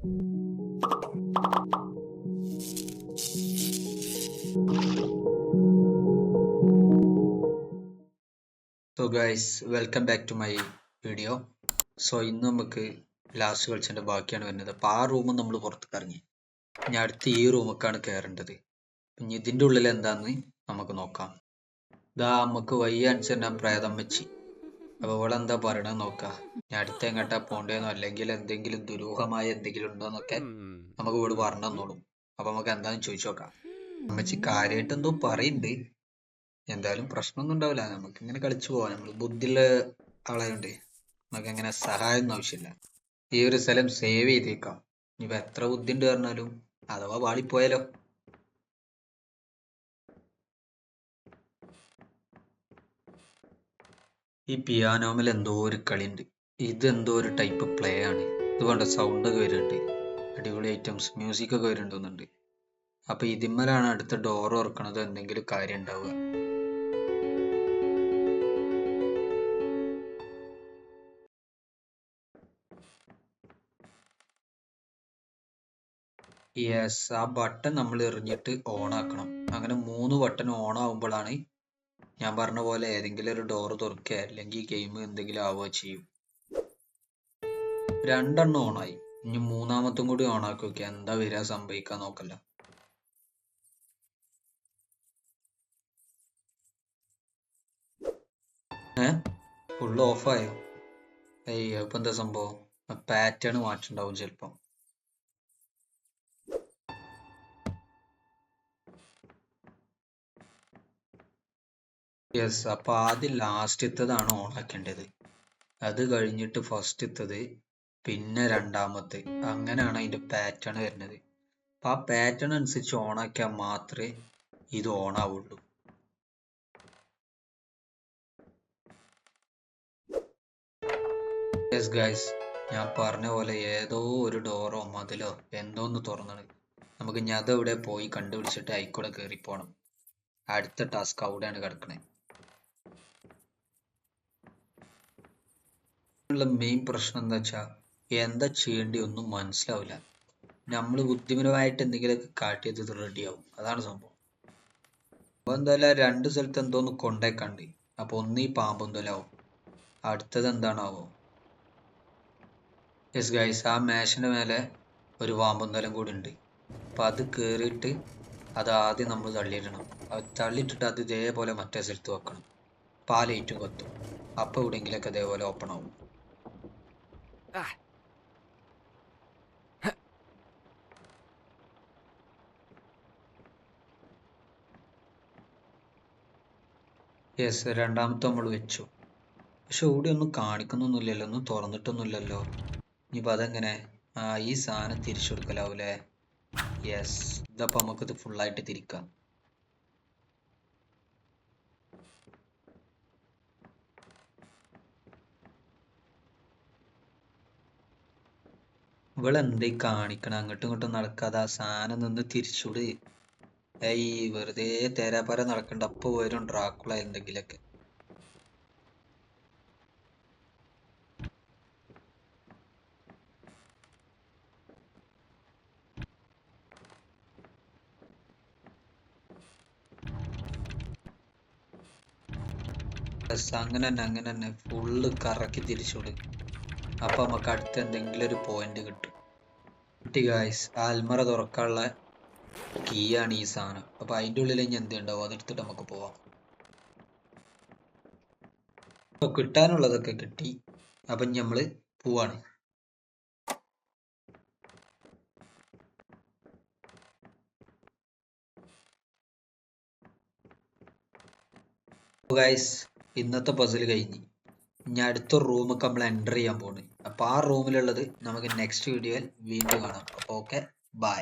So guys welcome back to my video so ഇന്ന് നമുക്ക് last കളിച്ചതിന്റെ ബാക്കിയാണ് വരുന്നത്. അപ്പോൾ ആ റൂം നമ്മൾ പുറത്തേക്ക് ഇറങ്ങി. ഇനി അടുത്ത് ഈ റൂമൊക്കെയാണ് കയറേണ്ടത് ഇനി ഇതിന്റെ ഉള്ളിൽ എന്താണെന്ന് നമുക്ക് നോക്കാം. ഇതാ നമുക്ക് വയ്യ അനുസരിച്ച് പ്രേതം വെച്ച്. അപ്പോൾ ഇവിടെ എന്താ പറയണത് നോക്കാം. ഇനി അടുത്ത് എങ്ങോട്ടാ പോണ്ടേന്നോ അല്ലെങ്കിൽ എന്തെങ്കിലും ദുരൂഹമായ എന്തെങ്കിലും ഉണ്ടോന്നൊക്കെ നമുക്ക് ഇവിടെ പറഞ്ഞു തന്നോളും. അപ്പോൾ നമുക്ക് എന്താന്ന് ചോദിച്ചു നോക്കാം. അമ്മച്ചി കാര്യമായിട്ട് എന്തോ പറയുന്നുണ്ട് എന്തായാലും പ്രശ്നമൊന്നും ഉണ്ടാവില്ല. നമുക്ക് ഇങ്ങനെ കളിച്ചു പോവാം. നമ്മൾ ബുദ്ധിയുള്ള ആളായോണ്ട് നമുക്ക് അങ്ങനെ സഹായം ഒന്നും ആവശ്യമില്ല. ഈ ഒരു സ്ഥലം സേവ് ചെയ്തേക്കാം. ഇനിയിപ്പോ എത്ര ബുദ്ധി ഉണ്ട് പറഞ്ഞാലും? അഥവാ പാളിപ്പോയാലോ ഈ പിയാനോമിൽ എന്തോ ഒരു കളിയുണ്ട്. ഇത് എന്തോ ഒരു ടൈപ്പ് പ്ലേ ആണ്. ഇത് വേണ്ട സൗണ്ട് ഒക്കെ വരുന്നുണ്ട്. അടിപൊളി ഐറ്റംസ് മ്യൂസിക് ഒക്കെ വരുന്നുണ്ട് അപ്പൊ ഇതിന്മേലാണ് അടുത്ത ഡോർ ഓർക്കണത് എന്തെങ്കിലും കാര്യം ഉണ്ടാവുക. യെസ് ആ ബട്ടൺ നമ്മൾ എറിഞ്ഞിട്ട് ഓൺ ആക്കണം. അങ്ങനെ മൂന്ന് ബട്ടൺ ഓൺ ആവുമ്പോഴാണ് ഞാൻ പറഞ്ഞ പോലെ ഏതെങ്കിലും ഒരു ഡോർ തുറക്കുക അല്ലെങ്കിൽ ഗെയിം എന്തെങ്കിലും ആവുക ചെയ്യും. രണ്ടെണ്ണം ഓണായി ഇനി മൂന്നാമത്തും കൂടി ഓൺ ആക്കി നോക്കിയാ എന്താ വരിക സംഭവിക്കാൻ നോക്കല്ല. ഏ? ഫുള്ള് ഓഫായോ അയ്യോ ഇപ്പൊ എന്താ സംഭവം? പാറ്റേൺ മാറ്റുണ്ടാവും ചിലപ്പം. യെസ് അപ്പൊ ആദ്യം ലാസ്റ്റത്തതാണ് ഓൺ ആക്കേണ്ടത് അത് കഴിഞ്ഞിട്ട് ഫസ്റ്റത്തത് പിന്നെ രണ്ടാമത്തെ. അങ്ങനെയാണ് അതിന്റെ പാറ്റേൺ വരുന്നത്. അപ്പൊ ആ പാറ്റേൺ അനുസരിച്ച് ഓണാക്കിയാൽ മാത്രമേ ഇത് ഓണാവുള്ളൂ യെസ് ഗൈസ് ഞാൻ പറഞ്ഞ പോലെ ഏതോ ഒരു ഡോറോ മതിലോ എന്തോ ഒന്ന് തുറന്നത് നമുക്ക് ഞാൻ അതെവിടെ പോയി കണ്ടുപിടിച്ചിട്ട് അയിക്കൂടെ കയറി പോകണം അടുത്ത ടാസ്ക് അവിടെയാണ് കിടക്കണേ. ഉള്ള മെയിൻ പ്രശ്നം എന്താ വെച്ചാ എന്താ ചെയ്യേണ്ടി ഒന്നും മനസ്സിലാവില്ല. നമ്മൾ ബുദ്ധിപരമായിട്ട് എന്തെങ്കിലുമൊക്കെ കാട്ടിയത് റെഡിയാവും അതാണ് സംഭവം. അപ്പൊ എന്തായാലും രണ്ട് സ്ഥലത്ത് എന്തോന്ന് കൊണ്ടേക്കണ്ട്. അപ്പൊ ഒന്ന് ഈ പാമ്പൊന്തലാവും അടുത്തത് എന്താണാവോ? യെസ് ഗൈസ് ആ മേശന്റെ മേലെ ഒരു പാമ്പൊന്തലം കൂടി ഉണ്ട്. അപ്പൊ അത് കേറിയിട്ട് അത് ആദ്യം നമ്മൾ തള്ളിയിടണം. അത് തള്ളിയിട്ടിട്ട് അത് ഇതേപോലെ മറ്റേ സ്ഥലത്ത് വെക്കണം. പാലേറ്റും കൊത്തും. അപ്പൊ എവിടെയെങ്കിലൊക്കെ ഇതേപോലെ ഓപ്പൺ ആവും. യെസ് രണ്ടാമത്തെ നമ്മൾ വെച്ചു. പക്ഷെ ഇവിടെ ഒന്നും കാണിക്കുന്നൊന്നുമില്ലല്ലോ. ഒന്നും തുറന്നിട്ടൊന്നുമില്ലല്ലോ. ഇനിയിപ്പോൾ അതെങ്ങനെ? ആ ഈ സാധനം തിരിച്ചു കൊടുക്കലാവൂലേ? യെസ് ഇതപ്പോൾ നമുക്കിത് ഫുള്ളായിട്ട് തിരിക്കാം. ഇവളെന്തേ കാണിക്കണം? അങ്ങോട്ടും ഇങ്ങോട്ടും നടക്കാതെ ആ സാധനം നിന്ന് തിരിച്ചുവിട് ഏയ് വെറുതെ തേരാപ്പാര നടക്കണ്ട. അപ്പൊ വരും ഡ്രാക്കുള എന്തെങ്കിലൊക്കെ. അങ്ങനെ തന്നെ അങ്ങനെ തന്നെ. ഫുള്ള് കറക്കി തിരിച്ചുവിട് അപ്പൊ നമുക്ക് അടുത്ത എന്തെങ്കിലും ഒരു പോയിന്റ് കിട്ടും. കിട്ടി ഗായ്സ് അൽമറ തുറക്കാനുള്ള കീ ആണ് ഈ സാധനം. അപ്പൊ അതിന്റെ ഉള്ളിൽ ഇനി എന്ത് ഉണ്ടാവും? അതെടുത്തിട്ട് നമുക്ക് പോവാം. അപ്പൊ കിട്ടാനുള്ളതൊക്കെ കിട്ടി. അപ്പൊ നമ്മൾ പോവാണ്. ഗൈസ് ഇന്നത്തെ പസിൽ കഴിഞ്ഞ്. ഇനി അടുത്ത റൂമൊക്കെ നമ്മൾ എന്റർ ചെയ്യാൻ പോകുന്നത് അപ്പൊ ആ റൂമിലുള്ളത് നമുക്ക് നെക്സ്റ്റ് വീഡിയോയിൽ വീണ്ടും കാണാം. അപ്പൊ ഓക്കെ ബൈ